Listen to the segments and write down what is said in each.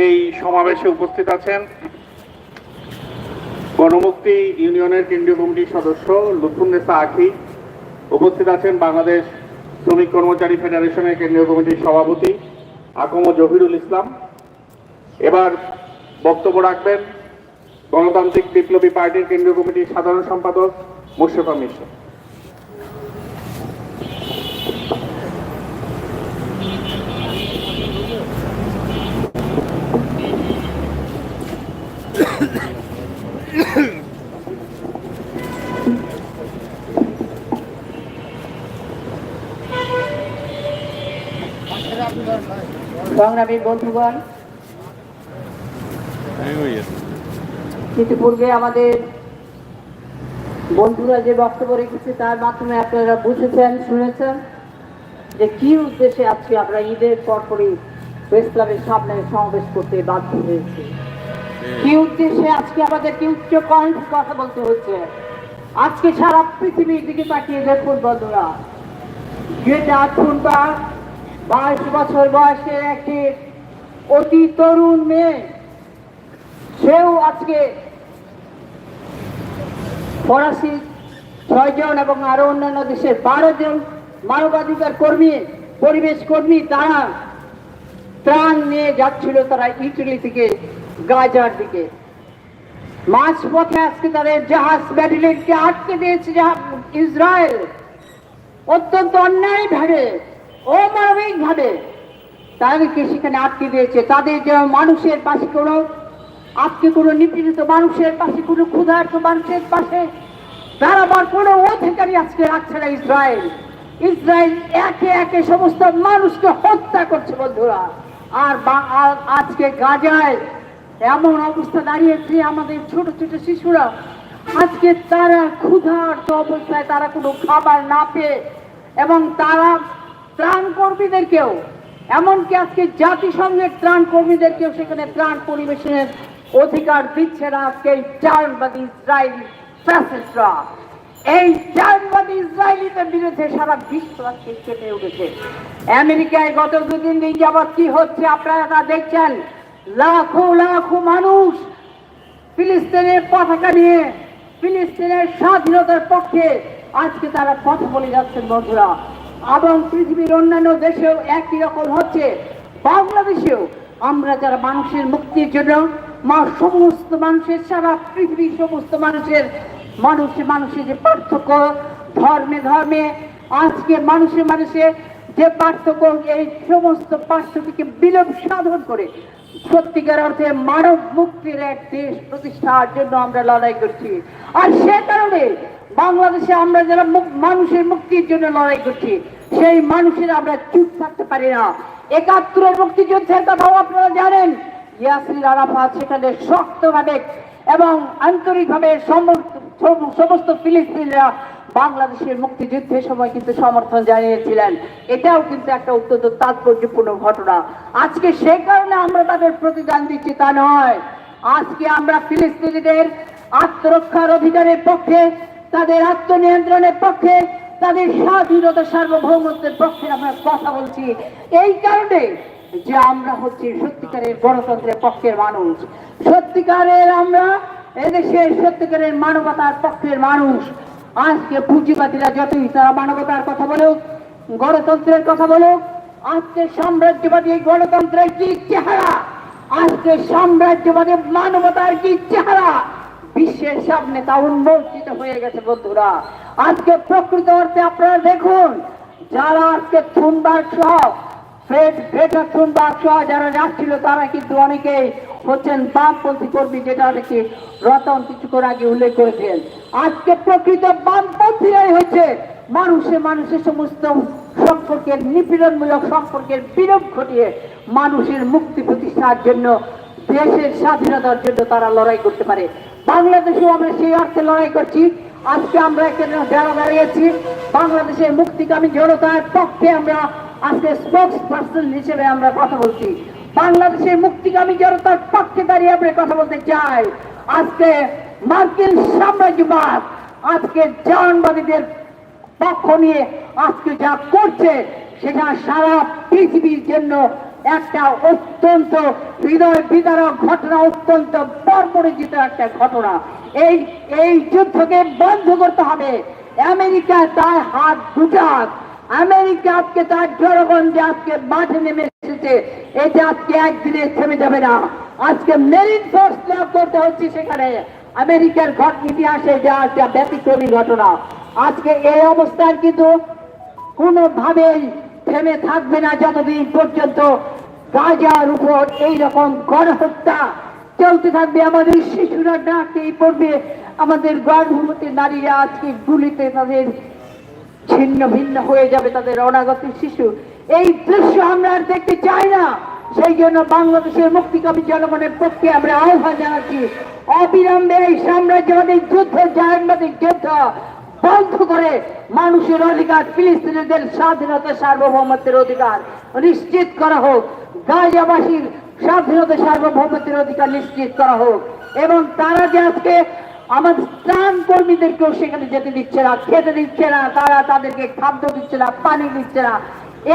এই সমাবেশে উপস্থিত আছেন গণমুক্তি ইউনিয়নের কেন্দ্রীয় কমিটির সদস্য লুৎফুন্নেসা আখি। উপস্থিত আছেন বাংলাদেশ শ্রমিক কর্মচারী ফেডারেশনের কেন্দ্রীয় কমিটির সভাপতি আকম জহিরুল ইসলাম। এবার বক্তব্য রাখবেন গণতান্ত্রিক বিপ্লবী পার্টির কেন্দ্রীয় কমিটির সাধারণ সম্পাদক মোর্শেফা মিশ্র সংগ্রামী বন্ধুগণ, ইতিপূর্বে আমাদের বন্ধুরা যে বক্তব্য রেখেছে, তার মাধ্যমে আপনারা বুঝেছেন, শুনেছেন যে কি উদ্দেশ্যে আজকে আমরা ঈদের পরপরই প্রেস ক্লাবের সামনে সমাবেশ করতে বাধ্য হয়েছি। কি উদ্দেশ্যে আজকে আমাদেরকে উচ্চ কণ্ঠে কথা বলতে হচ্ছে? আজকে সারা পৃথিবীর দিকে তাকিয়ে দেখুন বন্ধুরা যেটা থুনবা বাইশ বছর বয়সের একটি অতি তরুণ মেয়ে, সেও আজকে ফরাসি ছয়জন এবং আরও অন্যান্য দেশের বারো জন মানবাধিকার কর্মী, পরিবেশ কর্মী, তারা ত্রাণ নিয়ে যাচ্ছিল তারা ইটালি থেকে গাজার দিকে। মাঝ পথে আজকে তাদের জাহাজ ব্যাটালিয়নকে আটকে দিয়েছে ইসরায়েল। অত্যন্ত অন্যায় ভাবে অমানবিক ভাবে তাদেরকে সেখানে আটকে দিয়েছে। তাদের যে মানুষের পাশে কোনো আজকে কোনো নিপীড়িত মানুষের পাশে, কোনো ক্ষুধার্ত মানুষের পাশে দাঁড়াবার কোনো অধিকারী আজকে রাখছে না ইসরায়েল। ইসরায়েল একে একে সমস্ত মানুষকে হত্যা করছে বন্ধুরা। আর আজকে গাজায় এমন অবস্থা দাঁড়িয়েছে আমাদের ছোট ছোট শিশুরা। আজকে তারা ক্ষুধার্ত অবস্থায় তারা কোনো খাবার না পেয়ে এবং তারা ত্রাণ কর্মীদেরকেও এমনকি আজকে জাতিসংঘের ত্রাণ কর্মীদেরকেও সেখানে ত্রাণ পরিবেশনের অধিকার দিচ্ছে না আজকে এই ইসরায়েলি ফ্যাসিস্টরা। এই ইসরায়েলিদের বিরুদ্ধে সারা বিশ্ব আজকে উঠেছে। আমেরিকায় গত দুদিন দিন যাবৎ কি হচ্ছে আপনারা তা দেখছেন? লাখো লাখো মানুষ ফিলিস্তিনের পতাকা নিয়ে, ফিলিস্তিনের স্বাধীনতার পক্ষে আজকে তারা কথা বলে যাচ্ছেন বন্ধুরা। এবং পৃথিবীর অন্যান্য দেশেও একই রকম হচ্ছে। বাংলাদেশেও আমরা যারা মানুষের মুক্তির জন্য মা সমস্ত মানুষের, সারা পৃথিবীর সমস্ত মানুষের, মানুষে মানুষের যে পার্থক্য, ধর্মে ধর্মে, আজকে মানুষে মানুষে যে পার্থক্য, এই সমস্ত পার্থক্যকে বিলোপ সাধন করে সত্যিকার অর্থে মানব মুক্তির এক দেশ প্রতিষ্ঠার জন্য আমরা লড়াই করছি। আর সে কারণে বাংলাদেশে আমরা যারা মানুষের মুক্তির জন্য লড়াই করছি, সেই মানুষের আমরা চুপ থাকতে পারি না। একাত্তর মুক্তিযুদ্ধের কথাও আপনারা জানেন। ইয়াসির আরাফাত সেখানে শক্তভাবে এবং আন্তরিকভাবে সমস্ত ফিলিস্তিনিরা বাংলাদেশের মুক্তিযুদ্ধের সময় কিন্তু সমর্থন জানিয়েছিলেন। এটাও কিন্তু একটা অত্যন্ত তাৎপর্যপূর্ণ ঘটনা। আজকে সেই কারণে আমরা তাদের প্রতিদান দিচ্ছি তা নয়। আজকে আমরা ফিলিস্তিনিদের আত্মরক্ষার অধিকারের পক্ষে তাদের আত্মনিয়ন্ত্রণের পক্ষে, তাদের স্বাধীনতা সার্বভৌমত্বের পক্ষে আমরা কথা বলছি। এই কারণে যে আমরা হচ্ছি সত্যিকারের গণতন্ত্রের পক্ষের মানুষ। সত্যিকারের আমরা এদেশের সত্যিকারের মানবতার পক্ষের মানুষ। আজকে পুঁজিবাদীরা যতই তারা মানবতার কথা বলুক, গণতন্ত্রের কথা বলুক, আজকে সাম্রাজ্যবাদী গণতন্ত্রের কি চেহারা? আজকে সাম্রাজ্যবাদী মানবতার কি চেহারা? বিশ্বের সামনে তা উন্মোচিত হয়ে গেছে বন্ধুরা। আজকে প্রকৃত অর্থে আপনারা দেখুন, যারা আজকে থুনবার্গ সহ ফ্রেড গ্রেটার থুনবার্গ সহ যারা যাচ্ছিল, তারা কিন্তু অনেকেই হচ্ছেন বামপন্থী কর্মী, যেটা নাকি রতন কিছুক্ষণ আগে উল্লেখ করেছেন। আজকে প্রকৃত বামপন্থীরাই হচ্ছে মানুষে মানুষের সমস্ত সম্পর্কের নিপীড়নমূলক সম্পর্কের বিলোপ ঘটিয়ে মানুষের মুক্তি প্রতিষ্ঠার জন্য, দেশের স্বাধীনতার জন্য তারা লড়াই করতে পারে। বাংলাদেশেও আমরা সেই অর্থে লড়াই করছি। আজকে আমরা এখানে যারা দাঁড়িয়েছি, বাংলাদেশের মুক্তিকামী জনতার পক্ষে আমরা আজকে স্পোক্স পার্সন হিসেবে আমরা কথা বলছি। বাংলাদেশের মুক্তিকামী জনতার পক্ষে দাঁড়িয়ে আমরা কথা বলতে চাই। আজকে মার্কিন সাম্রাজ্যবাদ আজকে জানবাদীদের পক্ষ নিয়ে আজকে যা করছে, সেটা সারা পৃথিবীর জন্য একটা অত্যন্ত হৃদয় বিদারক ঘটনা, অত্যন্ত বর্বরিত একটা ঘটনা। এই এই যুদ্ধকে বন্ধ করতে হবে। আমেরিকা তার হাত দুটাক। আমেরিকা আজকে তার জনগণ যে আজকে মাঠে নেমে এসেছে, এটা আজকে একদিনে থেমে যাবে না। আজকে মেরিন ফোর্স লাভ করতে হচ্ছে সেখানে। আমেরিকার ঘট ইতিহাসে যা একটা ব্যতিক্রমী ঘটনা। আজকে এই অবস্থান কিন্তু কোনোভাবেই থেমে থাকবে না যতদিন পর্যন্ত গাজার উপর এই রকম গণহত্যা চলতে থাকবে, আমাদের শিশুরা ডাকেই পড়বে, আমাদের গর্ভবতী নারীরা আজকে গুলিতে তাদের ছিন্ন ভিন্ন হয়ে যাবে, তাদের অনাগত শিশু। এই দৃশ্য আমরা আর দেখতে চাই না। সেই জন্য বাংলাদেশের মুক্তিকামী জনগণের পক্ষে আমরা আহ্বান জানাচ্ছি, অবিলম্বে এই সাম্রাজ্যবাদী যুদ্ধ জায়গাবাদী যুদ্ধ বন্ধ করে মানুষের অধিকার, ফিলিস্তিনিদের স্বাধীনতা, সার্বভৌমত্বের অধিকার নিশ্চিত করা হোক। গাজাবাসীর স্বাধীনতা, সার্বভৌমত্বের অধিকার নিশ্চিত করা হোক। এবং তারা যে আজকে আমাদের ত্রাণ কর্মীদেরকেও সেখানে যেতে দিচ্ছে না, খেতে দিচ্ছে না, তারা তাদেরকে খাদ্য দিচ্ছে না, পানি দিচ্ছে না।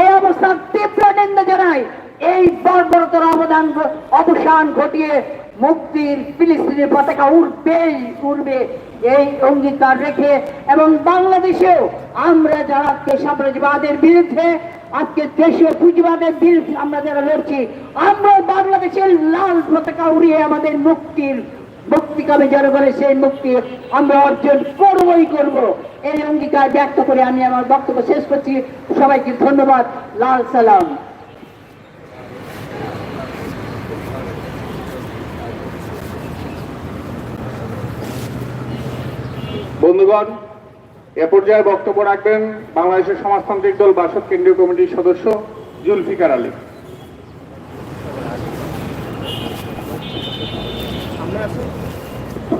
এই অবস্থার তীব্র নিন্দা জানাই এই বর্বরতর অবদান, অবসান ঘটিয়ে মুক্তির ফিলিস্তিনের পতাকা উঠবেই উঠবে এই অঙ্গীকার রেখে এবং বাংলাদেশেও আমরা যারা আজকে সাম্রাজ্যবাদের বিরুদ্ধে, আজকে দেশীয় পুঁজিবাদের বিরুদ্ধে আমরা যারা লড়ছি আমরা বাংলাদেশের লাল পতাকা উড়িয়ে আমাদের মুক্তির মুক্তিকামে জনগণের সেই মুক্তি আমরা অর্জন করবই করব। এই অঙ্গীকার ব্যক্ত করে আমি আমার বক্তব্য শেষ করছি। সবাইকে ধন্যবাদ। লাল সালাম। বন্ধুগণ, এ পর্যায়ে বক্তব্য রাখবেন বাংলাদেশের সমাজতান্ত্রিক দল বাসদ কেন্দ্রীয় কমিটির সদস্য জুলফিকার আলী।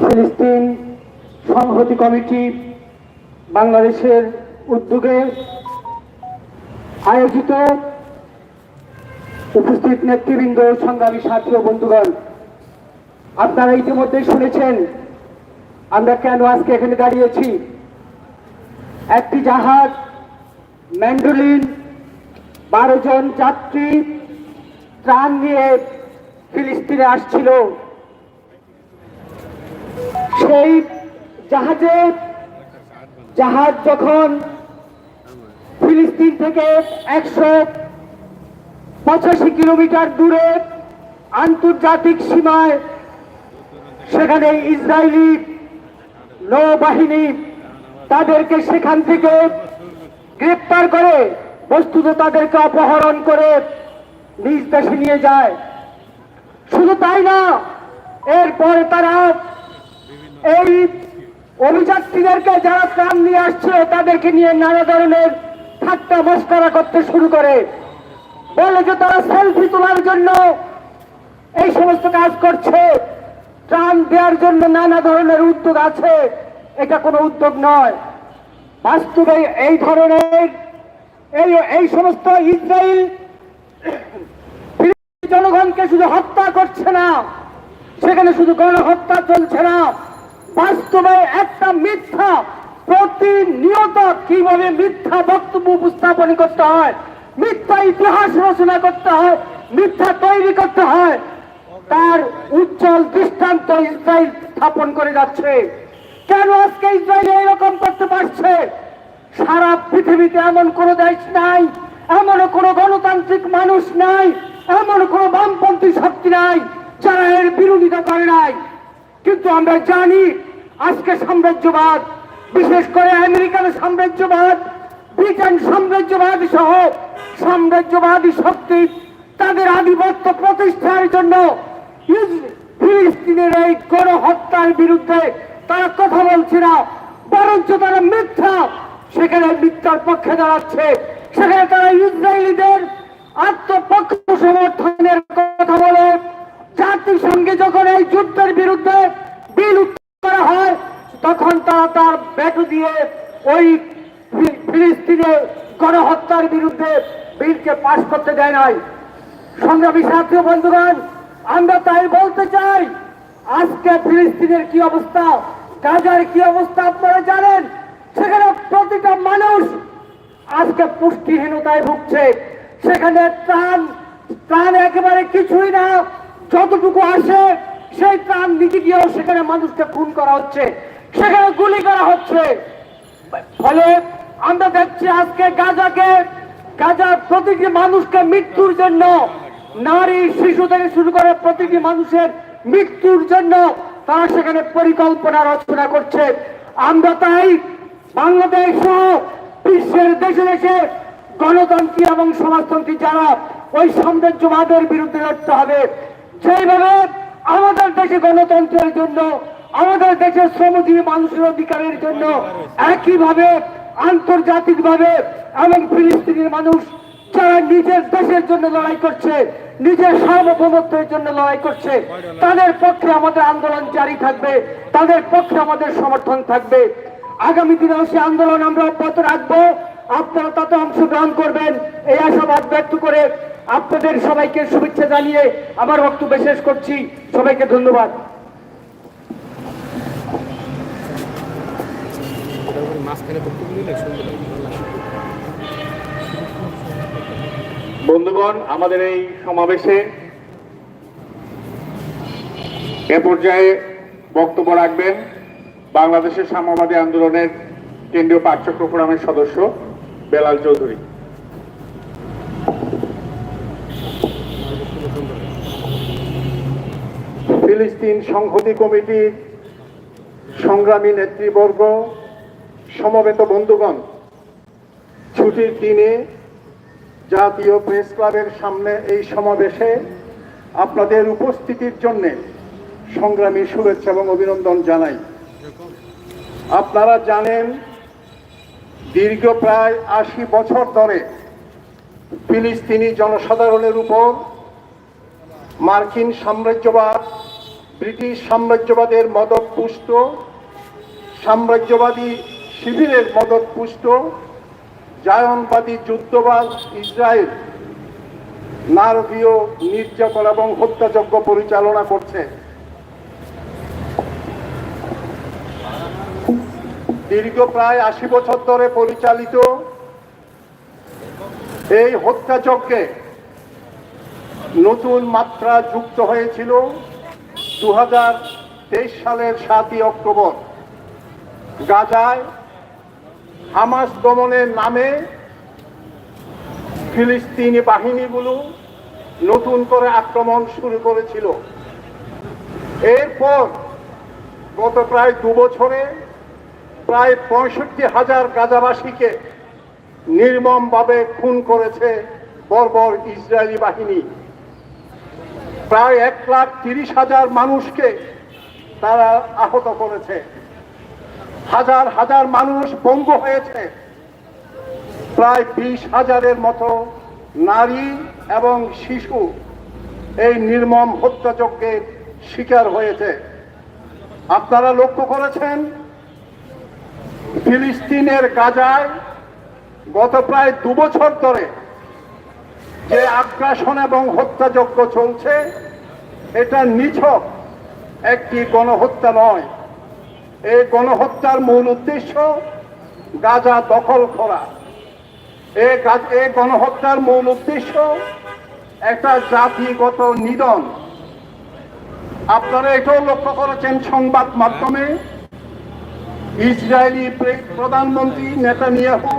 ফিলিস্তিন সংহতি কমিটি বাংলাদেশের উদ্যোগে আয়োজিত উপস্থিত নেতৃবৃন্দ, সংগ্রামী সাথী ও বন্ধুগণ, আপনারা ইতিমধ্যে শুনেছেন আমরা কেন আজকে এখানে দাঁড়িয়েছি? একটি জাহাজ, ম্যান্ডোলিন, বারো জন যাত্রী, ত্রাণ নিয়ে ফিলিস্তিনে আসছিল। সেই জাহাজে জাহাজ যখন ফিলিস্তিন থেকে একশো পঁচাশি কিলোমিটার দূরে আন্তর্জাতিক সীমায়, সেখানে ইসরায়েলি নৌবাহিনী তাদেরকে সেখান থেকে গ্রেপ্তার করে, বস্তুত তাদেরকে অপহরণ করে নিজ দেশে নিয়ে যায়। শুধু তাই না, এরপরে তারা এই অভিযাত্রীদেরকে যারা ত্রাণ নিয়ে আসছে, তাদেরকে নিয়ে নানা ধরনের ঠাট্টা মস্করা করতে শুরু করে। বলে যে তারা সেলফি তোলার জন্য এই সমস্ত কাজ করছে। ত্রাণ দেওয়ার জন্য নানা ধরনের উদ্যোগ আছে। এটা কোনো উদ্যোগ নয়। বাস্তবে এই ধরনের এই এই সমস্ত ইসরায়েল জনগণকে শুধু হত্যা করছে না, সেখানে শুধু গণহত্যা চলছে না। বাস্তবে একটা মিথ্যা, প্রতিনিয়ত কীভাবে মিথ্যা বক্তব্য উপস্থাপন করতে হয়, মিথ্যা ইতিহাস রচনা করতে হয়, মিথ্যা তৈরি করতে হয় তার উজ্জ্বল দৃষ্টান্ত ইসরায়েল স্থাপন করে যাচ্ছে। কেন আজকে ইসরায়েল এরকম করতে পারছে? সারা পৃথিবীতে এমন কোনো দেশ নাই, এমন কোনো গণতান্ত্রিক মানুষ নাই, এমন কোনো বামপন্থী শক্তি নাই যারা এর বিরোধিতা করে নাই। কিন্তু আমরা জানি আজকে সাম্রাজ্যবাদ, বিশেষ করে আমেরিকান সাম্রাজ্যবাদ, ব্রিটেন সাম্রাজ্যবাদ সহ সাম্রাজ্যবাদী শক্তি তাদের আধিপত্য প্রতিষ্ঠার জন্য ফিলিস্তিনের এই গণহত্যার বিরুদ্ধে তারা কথা বলছে না, বরঞ্চ তারা মিথ্যা। সেখানে মিথ্যার পক্ষে দাঁড়াচ্ছে। সেখানে তারা ইসরায়েলিদের আত্মপক্ষ সমর্থনের কথা বলে। জাতিসংঘে যখন এই যুদ্ধের বিরুদ্ধে বিল করা হয়, তখন তারা তার ব্যাটু দিয়ে ওই ফিলিস্তিনে গণহত্যার বিরুদ্ধে বিলকে পাশ করতে দেয় নাই। সংগ্রামী সাথী বন্ধুগণ আমরা তাই বলতে চাই, আজকে ফিলিস্তিনের কি অবস্থা, গাজার কি অবস্থা আপনারা জানেন? সেখানে প্রতিটা মানুষ আজকে পুষ্টিহীনতায় ভুগছে। সেখানে ত্রাণ ত্রাণ একেবারে কিছুই না, যতটুকু আসে, সেই ত্রাণ নিতে গিয়েও সেখানে মানুষকে খুন করা হচ্ছে। সেখানে গুলি করা হচ্ছে। ফলে আমরা দেখছি আজকে গাজাকে, গাজার প্রতিটি মানুষকে মৃত্যুর জন্য নারী শিশু থেকে শুরু করে প্রতিটি মানুষের মৃত্যুর জন্য তারা সেখানে পরিকল্পনা রচনা করছে। আমরা তাই বাংলাদেশ সহ বিশ্বের দেশে দেশে গণতন্ত্রী এবং সমাজতন্ত্রী যারা ওই সাম্রাজ্যবাদের বিরুদ্ধে লড়তে হবে, সেইভাবে আমাদের দেশে গণতন্ত্রের জন্য, আমাদের দেশের শ্রমজীবী মানুষের অধিকারের জন্য একইভাবে আন্তর্জাতিকভাবে এবং ফিলিস্তিনের মানুষ যারা নিজের দেশের জন্য লড়াই করছে, নিজের সার্বভৌমত্বের জন্য লড়াই করছে। তাদের পক্ষে আমাদের আন্দোলন জারি থাকবে, তাদের পক্ষে আমাদের সমর্থন থাকবে। আগামী দিনেও সে আন্দোলন আমরা অব্যাহত রাখব, আপনারা তাতে অংশগ্রহণ করবেন। এই আশাবাদ ব্যক্ত করে আপনাদের সবাইকে শুভেচ্ছা জানিয়ে আমার বক্তব্য শেষ করছি। সবাইকে ধন্যবাদ। মাঝখানে বক্তব্য দিলে সুন্দর বন্ধুগণ, আমাদের এই সমাবেশে এ পর্যায়ে বক্তব্য রাখবেন বাংলাদেশের সাম্যবাদী আন্দোলনের কেন্দ্রীয় পাঠচক্র ফোরামের সদস্য বেলাল চৌধুরী। ফিলিস্তিন সংহতি কমিটির সংগ্রামী নেতৃবর্গ, সমবেত বন্ধুগণ, ছুটির দিনে জাতীয় প্রেস ক্লাবের সামনে এই সমাবেশে আপনাদের উপস্থিতির জন্য সংগ্রামী শুভেচ্ছা এবং অভিনন্দন জানাই। আপনারা জানেন, দীর্ঘ প্রায় আশি বছর ধরে ফিলিস্তিনি জনসাধারণের উপর মার্কিন সাম্রাজ্যবাদ, ব্রিটিশ সাম্রাজ্যবাদের মদত পুষ্ট, সাম্রাজ্যবাদী শিবিরের মদত পুষ্ট জায়নবাদী যুদ্ধবাজ ইসরায়েল নারকীয় নির্যাতন এবং হত্যাযজ্ঞ পরিচালনা করছে। দীর্ঘ প্রায় আশি বছর ধরে পরিচালিত এই হত্যাযজ্ঞে নতুন মাত্রা যুক্ত হয়েছিল দু হাজার তেইশ সালের সাতই অক্টোবর। গাজায় হামাস দমনের নামে ফিলিস্তিনি বাহিনীগুলো নতুন করে আক্রমণ শুরু করেছিল। এরপর গত প্রায় দু বছরে প্রায় পঁয়ষট্টি হাজার গাজাবাসীকে নির্মমভাবে খুন করেছে বর্বর ইসরায়েলি বাহিনী। প্রায় এক লাখ তিরিশ হাজার মানুষকে তারা আহত করেছে। হাজার হাজার মানুষ বঙ্গ হয়েছে। প্রায় বিশ হাজারের মতো নারী এবং শিশু এই নির্মম হত্যাযজ্ঞের শিকার হয়েছে। আপনারা লক্ষ্য করেছেন? ফিলিস্তিনের গাজায় গত প্রায় দু বছর ধরে যে আগ্রাসন এবং হত্যাযজ্ঞ চলছে, এটা নিছক একটি গণহত্যা নয়। এই গণহত্যার মূল উদ্দেশ্য গাজা দখল করা। এই এই গণহত্যার মূল উদ্দেশ্য একটা জাতিগত নিধন। আপনারা এটাও লক্ষ্য করেছেন সংবাদ মাধ্যমে। ইসরায়েলি প্রধানমন্ত্রী নেতানিয়াহু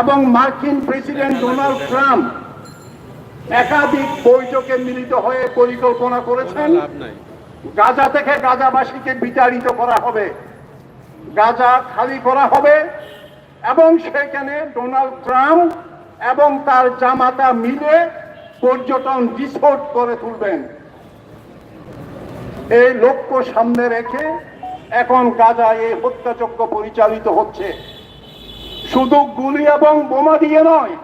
এবং মার্কিন প্রেসিডেন্ট ডোনাল্ড ট্রাম্প একাধিক বৈঠকে মিলিত হয়ে পরিকল্পনা করেছেন। গাজা থেকে গাজাবাসীকে বিতাড়িত করা হবে। গাজা খালি করা হবে এবং সেখানে ডোনাল্ড ট্রাম্প এবং তার জামাতা মিলে পর্যটন রিসোর্ট করে তুলবেন। এই লক্ষ্য সামনে রেখে এখন গাজা এই হত্যাযজ্ঞ পরিচালিত হচ্ছে। শুধু গুলি এবং বোমা দিয়ে নয়